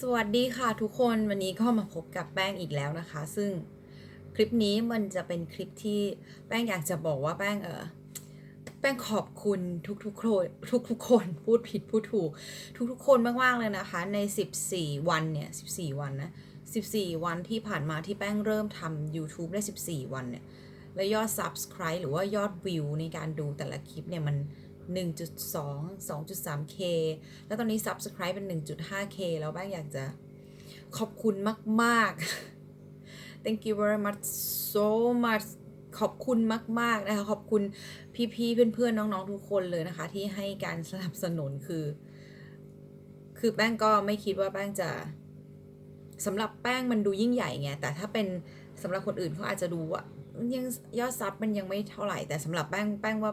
สวัสดีค่ะทุกคนวันนี้ก็มาพบกับแป้งอีกแล้วนะคะ ซึ่งคลิปนี้มันจะเป็นคลิปที่แป้งอยากจะบอกว่าแป้งเออแป้งขอบคุณทุกๆคนทุกๆคนพูดผิดพูดถูก ทุกๆคนมากๆเลยนะคะ ใน 14 วันเนี่ย 14 วันนะ 14 วันที่ผ่านมาที่แป้งเริ่มทำ YouTube ได้ 14 วันเนี่ย และยอด Subscribe หรือว่ายอดวิวในการดูแต่ละคลิปเนี่ยมัน 1.2 2.3k แล้วตอนนี้ Subscribe เป็น 1.5k แล้วแป้งอยากจะขอบคุณมาก ๆ thank you very much so much ขอบคุณมาก ๆ นะคะ ขอบคุณพี่ๆ เพื่อนๆ น้อง ๆ ทุกคนเลยนะคะ ที่ให้การสนับสนุนคือ คือแป้งก็ไม่คิดว่าแป้งจะสำหรับแป้งมันดูยิ่งใหญ่ไง แต่ถ้าเป็นสำหรับคนอื่นเขาอาจจะดูว่ายังยอดซับมันยังไม่เท่าไหร่ แต่สำหรับแป้งแป้งว่า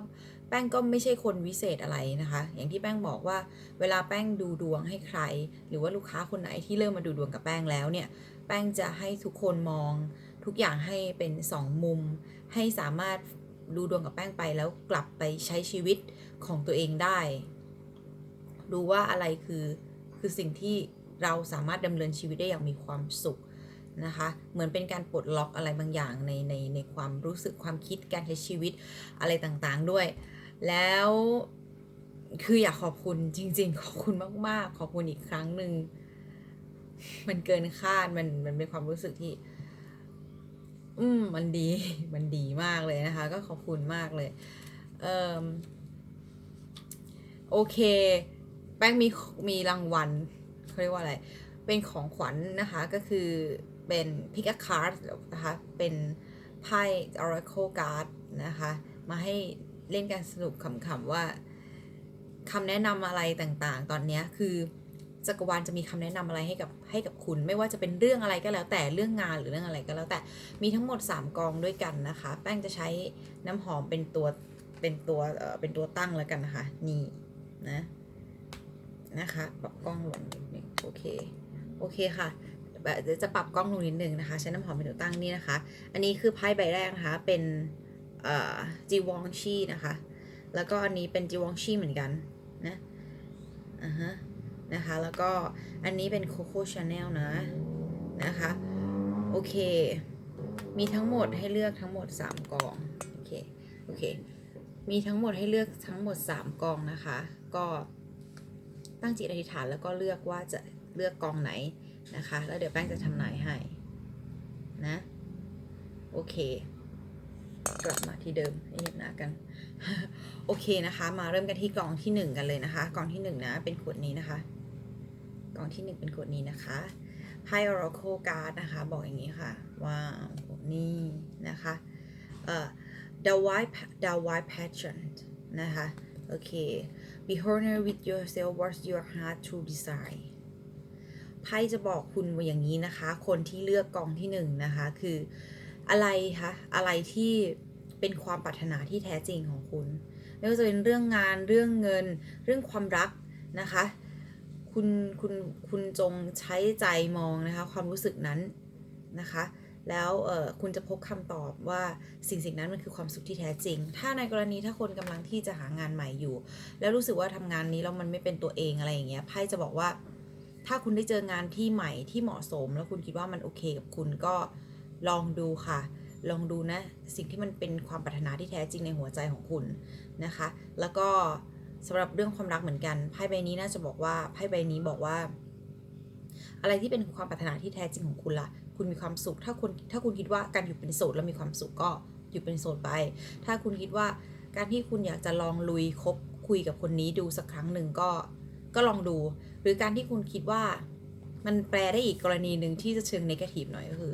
แป้งก็ไม่ใช่คนวิเศษอะไรนะคะ อย่างที่แป้งบอกว่า เวลาแป้งดูดวงให้ใคร หรือว่าลูกค้าคนไหนที่เริ่มมาดูดวงกับแป้งแล้วเนี่ย แป้งจะให้ทุกคนมอง ทุกอย่างให้เป็นสองมุม ให้สามารถดูดวงกับแป้งไปแล้วกลับไปใช้ชีวิตของตัวเองได้ ดูว่าอะไรคือคือสิ่งที่เราสามารถดำเนินชีวิตได้อย่างมีความสุข นะคะ เหมือนเป็นการปลดล็อกอะไรบางอย่างในในในความรู้สึกความคิดการใช้ชีวิตอะไรต่างๆด้วย แล้วคืออยากขอบคุณจริง ๆ ขอบคุณมาก ๆ ขอบคุณอีกครั้งหนึ่งมันเกินคาดมันมันเป็นความรู้สึกที่ อืมมันดีมันดีมากเลยนะคะ ก็ขอบคุณมากเลย เออโอเค แป้งมีมีรางวัลเขาเรียกว่าอะไร เป็นของขวัญนะคะก็คือ เป็น pick a card นะคะ เป็นไพ่ oracle card นะคะ มาให้เล่นกันสนุกขำๆว่าคำแนะนำอะไรต่างๆ ตอนนี้คือจักรวาลจะมีคำแนะนำอะไรให้กับให้กับคุณ ไม่ว่าจะเป็นเรื่องอะไรก็แล้วแต่เรื่องงานหรือเรื่องอะไรก็แล้วแต่มีทั้งหมด 3 กองด้วยกันนะคะ แป้งจะใช้น้ำหอมเป็นตัวเป็นตัวเอ่อเป็นตัวตั้งแล้วกันนะคะ นี่นะนะคะปรับกล้องลงนิดนึงโอเคโอเคค่ะ จะปรับกล้องลงนิดนึงนะคะใช้น้ำหอมเป็นตัวตั้งนี่นะคะ อันนี้คือไพ่ใบแรกนะคะ เป็นจีวองชีนะคะ แล้วก็อันนี้เป็นจีวองชีเหมือนกันนะอ่าฮะนะคะ แล้วก็อันนี้เป็นโคโค่ชาแนลนะนะคะ โอเค มีทั้งหมดให้เลือกทั้งหมด 3 กอง โอเค โอเค มีทั้งหมดให้เลือกทั้งหมด 3 กองนะคะ ก็ตั้งจิตอธิษฐานแล้วก็เลือกว่าจะเลือกกองไหน นะคะ แล้วเดี๋ยวแป้งจะทำนายให้นะ โอเค กลับมาที่เดิมให้เห็นหน้ากัน โอเคนะคะ มาเริ่มกันที่กล่องที่หนึ่งกันเลยนะคะกล่องที่หนึ่งนะ เป็นขวดนี้นะคะกล่องที่หนึ่งเป็นขวดนี้นะคะไพ่ Oracle Card นะคะ บอกอย่างนี้ค่ะ ว่านี่นะคะ เอ่อ the white the white pageant นะคะ โอเค be honest with yourself what your heart to desire ไพ่จะบอกคุณว่าอย่างนี้นะคะ คนที่เลือกกองที่หนึ่งนะคะคืออะไรคะอะไรที่เป็นความปรารถนาที่แท้จริงของคุณ ไม่ว่าจะเป็นเรื่องงานเรื่องเงิน เรื่องความรักนะคะคุณคุณคุณจงใช้ใจมองนะคะความรู้สึกนั้นนะคะแล้วคุณจะพบคำตอบว่าสิ่งสิ่งนั้นมันคือความสุขที่แท้จริง ถ้าในกรณีถ้าคนกำลังที่จะหางานใหม่อยู่ แล้วรู้สึกว่าทำงานนี้แล้วมันไม่เป็นตัวเองอะไรอย่างเงี้ยไพ่จะบอกว่า ถ้าคุณได้เจองานที่ใหม่ที่เหมาะสม แล้วคุณคิดว่ามันโอเคกับคุณก็ลองดูค่ะ ลองดูนะสิ่งที่มันเป็นความปรารถนาที่แท้จริงในหัวใจของคุณนะคะ แล้วก็สำหรับเรื่องความรักเหมือนกันไพ่ใบนี้น่าจะบอกว่าไพ่ใบนี้บอกว่า อะไรที่เป็นความปรารถนาที่แท้จริงของคุณละ่ะ คุณมีความสุข ถ้าคุณถ้าคุณคิดว่าการอยู่เป็นโสดแล้วมีความสุขก็อยู่เป็นโสดไป ถ้าคุณคิดว่าการที่คุณอยากจะลองลุยคบคุยกับคนนี้ดูสักครั้งหนึ่งก็ ก็ลองดู หรือการที่คุณคิดว่ามันแปลได้อีกกรณีหนึ่งที่จะเชิงนกาทีฟหน่อยก็คือ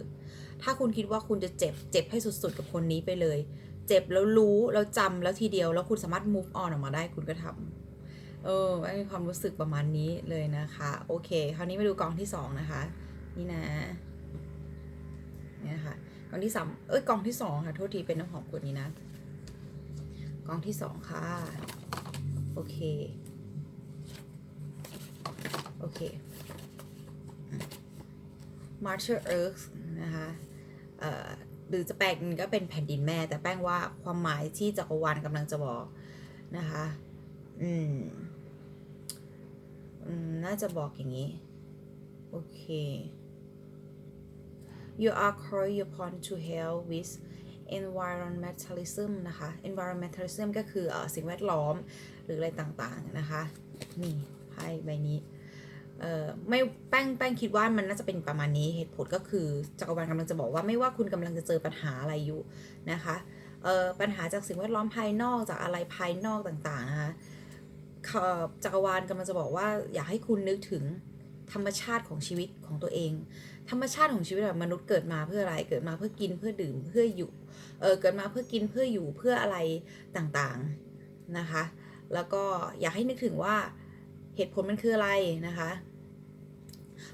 ถ้าคุณคิดว่าคุณจะเจ็บเจ็บให้สุดๆ กับคนนี้ไปเลย เจ็บแล้วรู้แล้วจำแล้วทีเดียวแล้วคุณสามารถ move on ออกมาได้คุณก็ทำเออไม่มีความรู้สึกประมาณนี้เลยนะคะ โอเค คราวนี้มาดูกองที่สองนะคะ นี่นะเนี่ยค่ะกองที่สามเอ้ยกองที่สองค่ะ โทษทีเป็นน้ำหอมขวดนี้นะ กองที่สองค่ะ โอเค โอเค Martyr Earth นะคะหรือจะแปลกันก็เป็นแผ่นดินแม่ แต่แป้งว่าความหมายที่จักรวาลกำลังจะบอกนะคะ อืม น่าจะบอกอย่างนี้ โอเค you are called upon to help with environmentalism นะคะ environmentalism ก็คือออสิ่งแวดล้อมหรืออะไรต่างๆนะคะ นี่ไพ่ใบนี้ เอ่อไม่แป้งแป้งคิดว่ามันน่าจะเป็นประมาณนี้เหตุผลก็คือจักรวาลกำลังจะบอกว่าไม่ว่าคุณกำลังจะเจอปัญหาอะไรอยู่นะคะเอ่อปัญหาจากสิ่งแวดล้อมภายนอกจากอะไรภายนอกต่างๆนะคะจักรวาลกำลังจะบอกว่าอยากให้คุณนึกถึงธรรมชาติของชีวิตของตัวเอง ธรรมชาติของชีวิตแบบมนุษย์เกิดมาเพื่ออะไร เกิดมาเพื่อกินเพื่อดื่มเพื่ออยู่ เออเกิดมาเพื่อกินเพื่ออยู่เพื่ออะไรต่างๆนะคะ แล้วก็อยากให้นึกถึงว่าเหตุผลมันคืออะไรนะคะ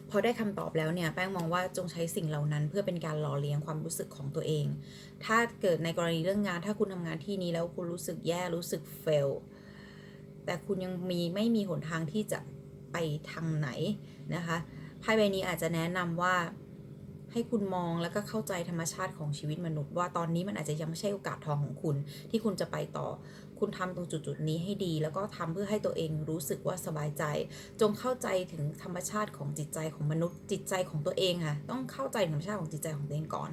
พอได้คำตอบแล้วเนี่ย แป้งมองว่าจงใช้สิ่งเหล่านั้น เพื่อเป็นการหล่อเลี้ยงความรู้สึกของตัวเอง ถ้าเกิดในกรณีเรื่องงาน ถ้าคุณทำงานที่นี้แล้วคุณรู้สึกแย่รู้สึกเฟลแต่คุณยังมีไม่มีหนทางที่จะไปทางไหนนะคะไพ่ใบนี้อาจจะแนะนำว่า ให้คุณมองแล้วก็เข้าใจธรรมชาติของชีวิตมนุษย์ ว่าตอนนี้มันอาจจะยังไม่ใช่โอกาสทองของคุณ ที่คุณจะไปต่อ คุณทำตรงจุดจุดๆนี้ให้ดี แล้วก็ทำเพื่อให้ตัวเองรู้สึกว่าสบายใจ จงเข้าใจถึงธรรมชาติของจิตใจของมนุษย์ จิตใจของตัวเองค่ะ ต้องเข้าใจธรรมชาติของจิตใจของตัวเองก่อน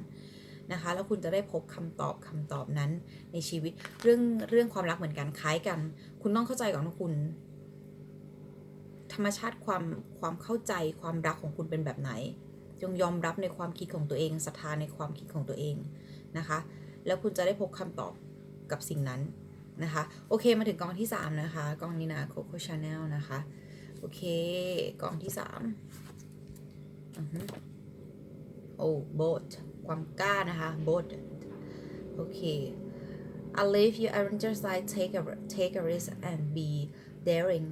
นะคะ แล้วคุณจะได้พบคำตอบคำตอบนั้นในชีวิตเรื่องเรื่องความรักเหมือนกันคล้ายกัน คุณต้องเข้าใจก่อนว่าคุณ ธรรมชาติความความเข้าใจความรักของคุณเป็นแบบไหน จงยอมรับในความคิดของตัวเองศรัทธาในความคิดของตัวเองนะคะ แล้วคุณจะได้พบคำตอบกับสิ่งนั้นนะคะ โอเคมาถึงกองที่ 3 นะคะ กองนี้นะ Coco Chanel นะคะ โอเค กองที่3อือฮึโอ้โบทความกล้านะคะโบทโอเค I live you Avengers like take a take a risk and be daring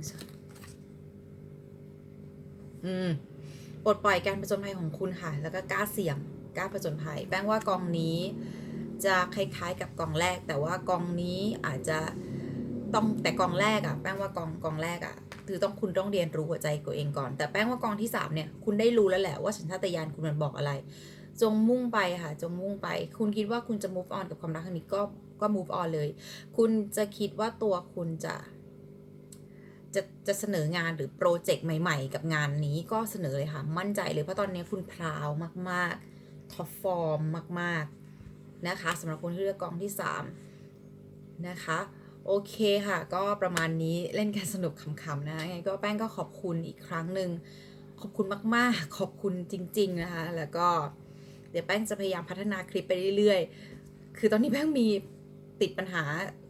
อืม ปลดปล่อยการผจญภัยของคุณค่ะ แล้วก็กล้าเสี่ยงกล้าผจญภัย แป้งว่ากองนี้จะคล้ายๆกับกองแรก แต่ว่ากองนี้อาจจะต้องแต่กองแรกอะแป้งว่ากองกองแรกอะคือต้องคุณต้องเรียนรู้หัวใจตัวเองก่อน แต่แป้งว่ากองที่สามเนี่ยคุณได้รู้แล้วแหละว่าสัญชาตญาณคุณมันบอกอะไร จงมุ่งไปค่ะ จงมุ่งไป คุณคิดว่าคุณจะ move on กับความรักครั้งนี้ก็ก็ move on เลย คุณจะคิดว่าตัวคุณจะ จะจะเสนองานหรือโปรเจกต์ใหม่ ๆ กับงานนี้ก็เสนอเลยค่ะ มั่นใจเลยเพราะตอนนี้คุณพราวมากๆท็อปฟอร์มมากๆนะคะสำหรับคนที่เลือกกองที่ 3 นะคะโอเคค่ะ ก็ประมาณนี้เล่นกันสนุกขำๆนะยังไงก็แป้งก็ขอบคุณอีกครั้งหนึ่งขอบคุณมากๆ ขอบคุณจริง ๆ นะคะ แล้วก็เดี๋ยวแป้งจะพยายามพัฒนาคลิปไปเรื่อยๆ คือตอนนี้แป้งมีติดปัญหา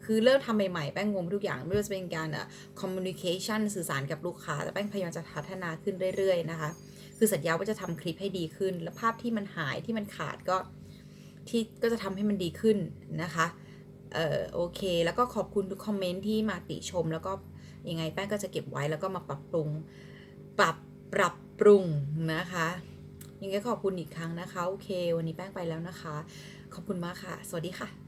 คือเริ่มทำใหม่ๆ แป้งงงทุกอย่าง ไม่ว่าจะเป็นการอะ communication สื่อสารกับลูกค้า แต่แป้งพยายามจะพัฒนาขึ้นเรื่อยๆ นะคะ คือสัญญาว่าจะทำคลิปให้ดีขึ้น และภาพที่มันหายที่มันขาดก็ที่ก็จะทำให้มันดีขึ้นนะคะ เออโอเค แล้วก็ขอบคุณทุกคอมเมนต์ที่มาติชม แล้วก็ยังไงแป้งก็จะเก็บไว้แล้วก็มาปรับปรุง ปรับปรับปรุงนะคะยังไงขอบคุณอีกครั้งนะคะ โอเค วันนี้แป้งไปแล้วนะคะ ขอบคุณมากค่ะ สวัสดีค่ะ